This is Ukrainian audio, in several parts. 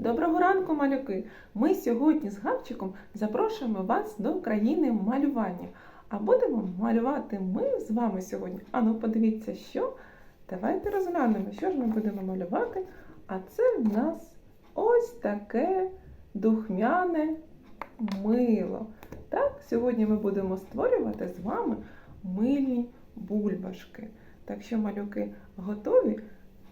Доброго ранку, малюки! Ми сьогодні з Гавчиком запрошуємо вас до країни малювання. А будемо малювати ми з вами сьогодні. Ану, подивіться, що. Давайте розглянемо, що ж ми будемо малювати. А це в нас ось таке духмяне мило. Так, сьогодні ми будемо створювати з вами мильні бульбашки. Так що, малюки, готові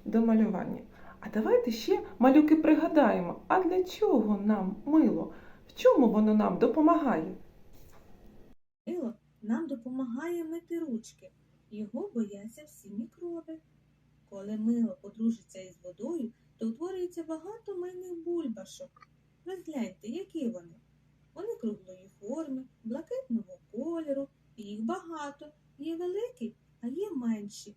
до малювання? А давайте ще малюки пригадаємо, а для чого нам мило? В чому воно нам допомагає? Мило нам допомагає мити ручки. Його бояться всі мікроби. Коли мило подружиться із водою, то утворюється багато мильних бульбашок. Розгляньте, які вони. Вони круглої форми, блакитного кольору, і їх багато. Є великі, а є менші.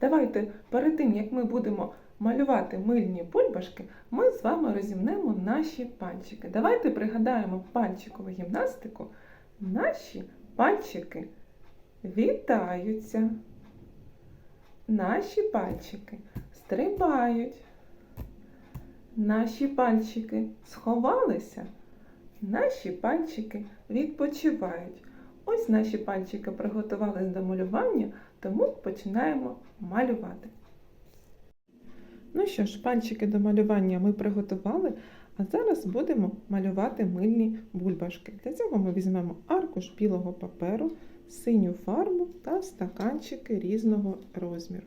Давайте перед тим, як ми будемо малювати мильні бульбашки, ми з вами розімнемо наші пальчики. Давайте пригадаємо пальчикову гімнастику. Наші пальчики вітаються. Наші пальчики стрибають. Наші пальчики сховалися. Наші пальчики відпочивають. Ось наші пальчики приготувались до малювання, тому починаємо малювати. Ну що ж, пальчики до малювання ми приготували, а зараз будемо малювати мильні бульбашки. Для цього ми візьмемо аркуш білого паперу, синю фарбу та стаканчики різного розміру.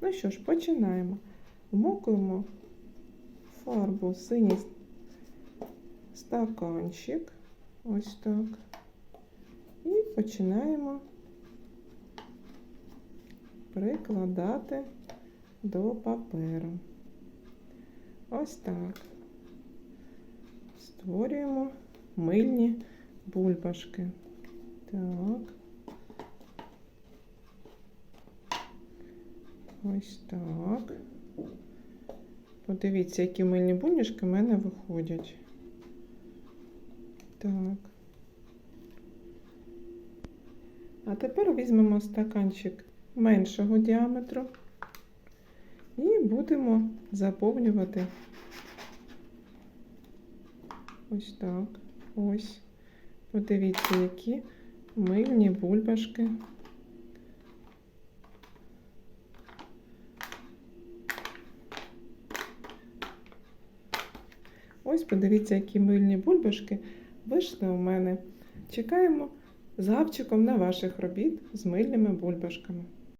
Ну що ж, починаємо. Вмокуємо фарбу синій стаканчик. Ось так. І починаємо прикладати до паперу. Ось так. Створюємо мильні бульбашки. Так. Ось так. Подивіться, які мильні бульбашки в мене виходять. Так. А тепер візьмемо стаканчик меншого діаметру будемо заповнювати ось так. Ось. Подивіться, які мильні бульбашки. Ось подивіться, які мильні бульбашки вийшли у мене. Чекаємо з гавчиком на ваших робіт з мильними бульбашками.